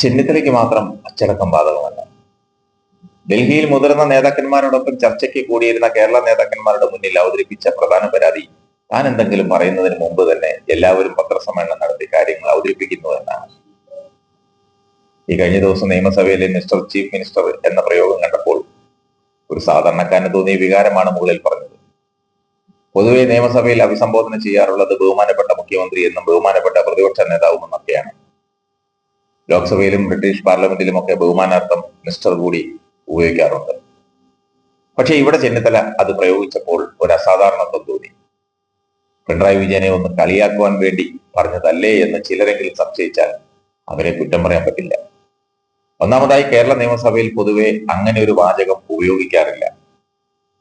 ചെന്നിത്തലയ്ക്ക് മാത്രം അച്ചടക്കം ബാധകമല്ല. ഡൽഹിയിൽ മുതിർന്ന നേതാക്കന്മാരോടൊപ്പം ചർച്ചയ്ക്ക് കൂടിയിരുന്ന കേരള നേതാക്കന്മാരുടെ മുന്നിൽ അവതരിപ്പിച്ച പ്രധാന പരാതി താൻ എന്തെങ്കിലും പറയുന്നതിന് മുമ്പ് തന്നെ എല്ലാവരും പത്രസമ്മേളനം നടത്തി കാര്യങ്ങൾ അവതരിപ്പിക്കുന്നു എന്നാണ്. ഈ കഴിഞ്ഞ ദിവസം നിയമസഭയിലെ മിസ്റ്റർ ചീഫ് മിനിസ്റ്റർ എന്ന പ്രയോഗം കണ്ടപ്പോൾ ഒരു സാധാരണക്കാരന് തോന്നിയ വികാരമാണ് മുകളിൽ പറഞ്ഞത്. പൊതുവെ നിയമസഭയിൽ അഭിസംബോധന ചെയ്യാറുള്ളത് ബഹുമാനപ്പെട്ട മുഖ്യമന്ത്രി എന്നും ബഹുമാനപ്പെട്ട പ്രതിപക്ഷ നേതാവും എന്നൊക്കെയാണ്. ലോക്സഭയിലും ബ്രിട്ടീഷ് പാർലമെന്റിലുമൊക്കെ ബഹുമാനാർത്ഥം മിസ്റ്റർ കൂടി ഉപയോഗിക്കാറുണ്ട്. പക്ഷെ ഇവിടെ ചെന്നിത്തല അത് പ്രയോഗിച്ചപ്പോൾ ഒരു അസാധാരണത്വം തോന്നി. പിണറായി വിജയനെ ഒന്ന് കളിയാക്കുവാൻ വേണ്ടി പറഞ്ഞതല്ലേ എന്ന് ചിലരെങ്കിലും സംശയിച്ചാൽ അവരെ കുറ്റം പറയാൻ പറ്റില്ല. ഒന്നാമതായി കേരള നിയമസഭയിൽ പൊതുവെ അങ്ങനെ ഒരു വാചകം ഉപയോഗിക്കാറില്ല.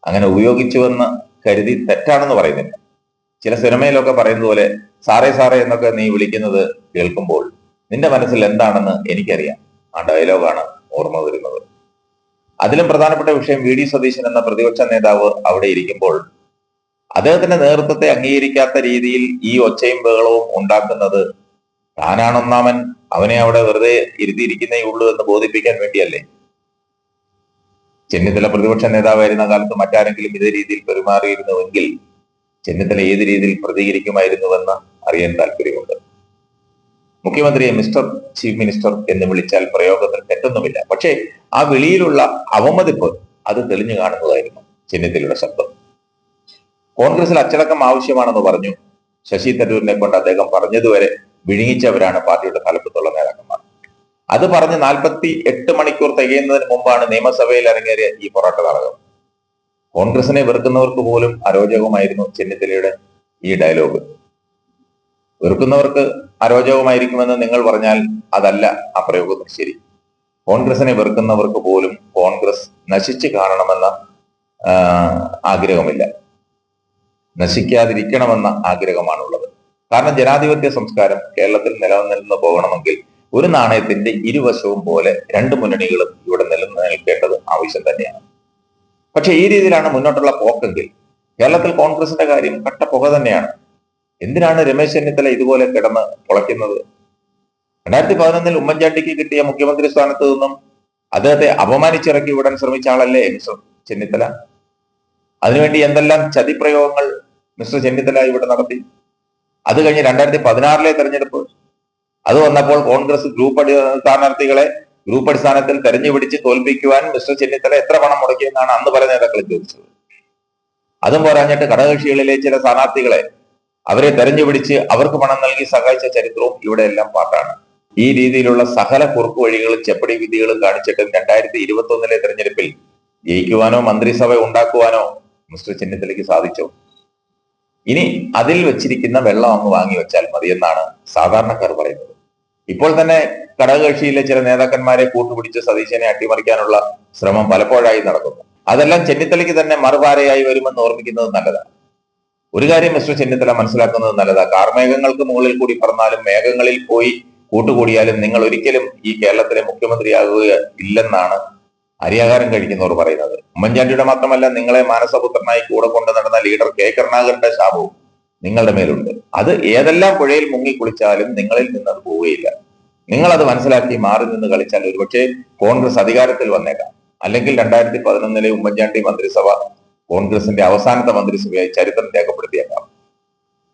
അങ്ങനെ ഉപയോഗിച്ചുവെന്ന് കരുതി തെറ്റാണെന്ന് പറയുന്നില്ല. ചില സിനിമയിലൊക്കെ പറയുന്നത് പോലെ സാറേ സാറേ എന്നൊക്കെ നീ വിളിക്കുന്നത് കേൾക്കുമ്പോൾ നിന്റെ മനസ്സിൽ എന്താണെന്ന് എനിക്കറിയാം. ആ ഡയലോഗാണ് ഓർമ്മ വരുന്നത്. അതിലും പ്രധാനപ്പെട്ട വിഷയം വി ഡി സതീശൻ എന്ന പ്രതിപക്ഷ നേതാവ് അവിടെ ഇരിക്കുമ്പോൾ അദ്ദേഹത്തിന്റെ നേതൃത്വത്തെ അംഗീകരിക്കാത്ത രീതിയിൽ ഈ ഒച്ചയും ബഹളവും ഉണ്ടാക്കുന്നത് താനാണൊന്നാമൻ അവനെ അവിടെ വെറുതെ ഇരുത്തിയിരിക്കുന്നേ ഉള്ളൂ എന്ന് ബോധിപ്പിക്കാൻ വേണ്ടിയല്ലേ? ചെന്നിത്തല പ്രതിപക്ഷ നേതാവായിരുന്ന കാലത്ത് മറ്റാരെങ്കിലും ഇതേ രീതിയിൽ പെരുമാറിയിരുന്നുവെങ്കിൽ ചെന്നിത്തല ഏത് രീതിയിൽ പ്രതികരിക്കുമായിരുന്നുവെന്ന് അറിയാൻ താല്പര്യമുണ്ട്. മുഖ്യമന്ത്രിയെ മിസ്റ്റർ ചീഫ് മിനിസ്റ്റർ എന്ന് വിളിച്ചാൽ പ്രയോഗത്തിൽ തെറ്റൊന്നുമില്ല. പക്ഷേ ആ വിളിയിലുള്ള അവമതിപ്പ് അത് തെളിഞ്ഞു കാണുന്നതായിരുന്നു ചെന്നിത്തലയുടെ ശബ്ദം. കോൺഗ്രസിൽ അച്ചടക്കം ആവശ്യമാണെന്ന് പറഞ്ഞു ശശി തരൂരിനെ കൊണ്ട് അദ്ദേഹം പറഞ്ഞതുവരെ വിഴുങ്ങിച്ചവരാണ് പാർട്ടിയുടെ തലപ്പത്തുള്ള നേതാക്കന്മാർ. അത് പറഞ്ഞ് നാൽപ്പത്തി എട്ട് മണിക്കൂർ തികയുന്നതിന് മുമ്പാണ് നിയമസഭയിൽ അരങ്ങേറിയ ഈ പൊറാട്ട നാടകം. കോൺഗ്രസിനെ വെറുക്കുന്നവർക്ക് പോലും അരോചകമായിരുന്നു ചെന്നിത്തലയുടെ ഈ ഡയലോഗ്. വെറുക്കുന്നവർക്ക് അരോചകമായിരിക്കുമെന്ന് നിങ്ങൾ പറഞ്ഞാൽ അതല്ല ആ പ്രയോഗത്തിന് ശരി. കോൺഗ്രസിനെ വെറുക്കുന്നവർക്ക് പോലും കോൺഗ്രസ് നശിച്ചു കാണണമെന്ന ആഗ്രഹമില്ല നശിക്കാതിരിക്കണമെന്ന ആഗ്രഹമാണുള്ളത്. കാരണം ജനാധിപത്യ സംസ്കാരം കേരളത്തിൽ നിലനിന്ന് പോകണമെങ്കിൽ ഒരു നാണയത്തിന്റെ ഇരുവശവും പോലെ രണ്ട് മുന്നണികളും ഇവിടെ നിലനിൽക്കേണ്ടത് ആവശ്യം തന്നെയാണ്. പക്ഷെ ഈ രീതിയിലാണ് മുന്നോട്ടുള്ള പോക്കെങ്കിൽ കേരളത്തിൽ കോൺഗ്രസിന്റെ കാര്യം കട്ട പുക തന്നെയാണ്. എന്തിനാണ് രമേശ് ചെന്നിത്തല ഇതുപോലെ കിടന്ന് പൊളയ്ക്കുന്നത്? രണ്ടായിരത്തി പതിനൊന്നിൽ ഉമ്മൻചാണ്ടിക്ക് കിട്ടിയ മുഖ്യമന്ത്രി സ്ഥാനത്ത് നിന്നും അദ്ദേഹത്തെ അപമാനിച്ചിറക്കി വിടാൻ ശ്രമിച്ച ആളല്ലേ മിസ്റ്റർ ചെന്നിത്തല? അതിനുവേണ്ടി എന്തെല്ലാം ചതിപ്രയോഗങ്ങൾ മിസ്റ്റർ ചെന്നിത്തല ഇവിടെ നടത്തി? അത് കഴിഞ്ഞ് രണ്ടായിരത്തി പതിനാറിലെ തെരഞ്ഞെടുപ്പ്. അത് വന്നപ്പോൾ കോൺഗ്രസ് ഗ്രൂപ്പ് അടി സ്ഥാനാർത്ഥികളെ ഗ്രൂപ്പ് അടിസ്ഥാനത്തിൽ തെരഞ്ഞു പിടിച്ച് തോൽപ്പിക്കുവാൻ മിസ്റ്റർ ചെന്നിത്തല എത്ര പണം മുടക്കിയെന്നാണ് അന്ന് പല നേതാക്കളും ചോദിച്ചത്. അതും പോരാഞ്ഞിട്ട് ഘടകകക്ഷികളിലെ ചില സ്ഥാനാർത്ഥികളെ അവരെ തെരഞ്ഞു പിടിച്ച് അവർക്ക് പണം നൽകി സഹായിച്ച ചരിത്രവും ഇവിടെ എല്ലാം പാട്ടാണ്. ഈ രീതിയിലുള്ള സകല കുറുക്കു വഴികളും ചെപ്പടി വിധികളും കാണിച്ചിട്ടും രണ്ടായിരത്തി ഇരുപത്തി ഒന്നിലെ തെരഞ്ഞെടുപ്പിൽ ജയിക്കുവാനോ മന്ത്രിസഭ ഉണ്ടാക്കുവാനോ മിസ്റ്റർ ചെന്നിത്തലയ്ക്ക് സാധിച്ചു. ഇനി അതിൽ വെച്ചിരിക്കുന്ന വെള്ളം അങ്ങ് വാങ്ങി വെച്ചാൽ മതി എന്നാണ് സാധാരണക്കാർ പറയുന്നത്. ഇപ്പോൾ തന്നെ ഘടകകക്ഷിയിലെ ചില നേതാക്കന്മാരെ കൂട്ടുപിടിച്ച് സതീശനെ അട്ടിമറിക്കാനുള്ള ശ്രമം പലപ്പോഴായി നടക്കുന്നു. അതെല്ലാം ചെന്നിത്തലയ്ക്ക് തന്നെ മറുപാരയായി വരുമെന്ന് ഓർമ്മിക്കുന്നത് നല്ലതാണ്. ഒരു കാര്യം മിസ്റ്റർ ചെന്നിത്തല മനസ്സിലാക്കുന്നത് നല്ലതാ. കാർമേഘങ്ങൾക്ക് മുകളിൽ കൂടി പറന്നാലും മേഘങ്ങളിൽ പോയി കൂട്ടുകൂടിയാലും നിങ്ങൾ ഒരിക്കലും ഈ കേരളത്തിലെ മുഖ്യമന്ത്രിയാകുക ഇല്ലെന്നാണ് അരിയാഹാരം കഴിക്കുന്നവർ പറയുന്നത്. ഉമ്മൻചാണ്ടിയുടെ മാത്രമല്ല നിങ്ങളെ മാനസപുത്രനായി കൂടെ കൊണ്ടു നടന്ന ലീഡർ കെ. കരുണാകരന്റെ ശാപവും നിങ്ങളുടെ മേലുണ്ട്. അത് ഏതെല്ലാം പുഴയിൽ മുങ്ങി കുളിച്ചാലും നിങ്ങളിൽ നിന്ന് അത് പോവുകയില്ല. നിങ്ങൾ അത് മനസ്സിലാക്കി മാറി നിന്ന് കളിച്ചാൽ ഒരുപക്ഷെ കോൺഗ്രസ് അധികാരത്തിൽ വന്നേക്കാം. അല്ലെങ്കിൽ രണ്ടായിരത്തി പതിനൊന്നിലെ ഉമ്മൻചാണ്ടി മന്ത്രിസഭ കോൺഗ്രസിന്റെ അവസാനത്തെ മന്ത്രിസഭയായി ചരിത്രം രേഖപ്പെടുത്തിയേക്കാം.